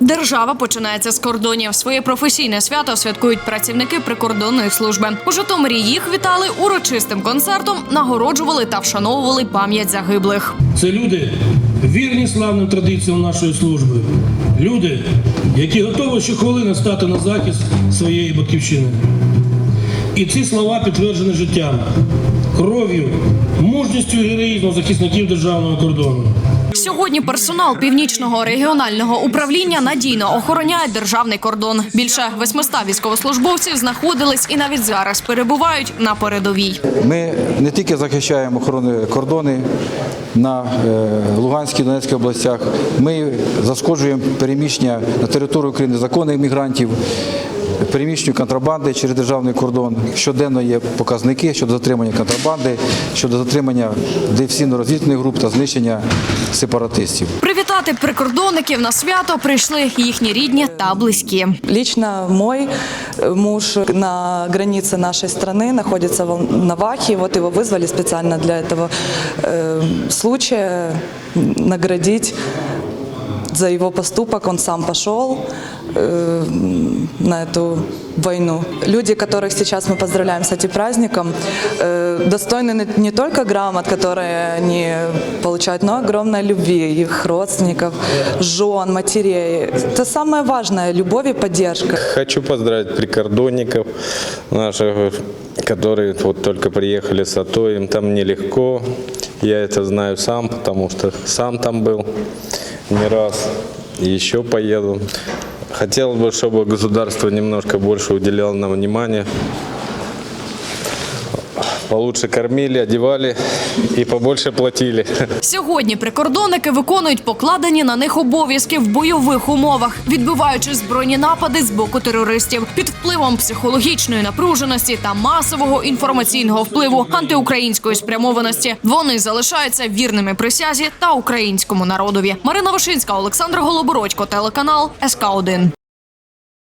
Держава починається з кордонів. Своє професійне свято святкують працівники прикордонної служби. У Житомирі їх вітали урочистим концертом, нагороджували та вшановували пам'ять загиблих. Це люди, вірні славним традиціям нашої служби. Люди, які готові щохвилини стати на захист своєї батьківщини. І ці слова підтверджені життям, кров'ю, мужністю і героїзмом захисників державного кордону. Сьогодні персонал північного регіонального управління надійно охороняє державний кордон. Більше 800 військовослужбовців знаходились і навіть зараз перебувають на передовій. Ми не тільки захищаємо охорони кордони на е, Луганській Донецькій областях, ми заскоджуємо переміщення на територію України законних мігрантів, переміщення контрабанди через державний кордон. Щоденно є показники щодо затримання контрабанди, щодо затримання диверсійно-розвідувальних груп та знищення сепаратистів. Привітати прикордонників на свято прийшли їхні рідні та близькі. Лично мой э, муж на границе нашей страны находится в Навахе. Вот его вызвали специально для этого э, случая наградить за его поступок. Он сам пошел э, на эту войну. Люди, которых сейчас мы поздравляем с этим праздником, э, достойны не- только грамот, которые они получают, но огромной любви их родственников, жен, матерей. Это самое важное – любовь и поддержка. Хочу поздравить прикордонников наших, которые вот только приехали с АТО. Им там нелегко. Я это знаю сам, потому что сам там был не раз. Еще поеду. Хотелось бы, чтобы государство немножко больше уделяло нам внимания. Получше кормили, одевали и побольше платили. Сьогодні прикордонники виконують покладені на них обов'язки в бойових умовах, відбиваючи збройні напади з боку терористів під впливом психологічної напруженості та масового інформаційного впливу антиукраїнської спрямованості. Вони залишаються вірними присязі та українському народові. Марина Вишинська, Олександр Голобородько, телеканал СК 1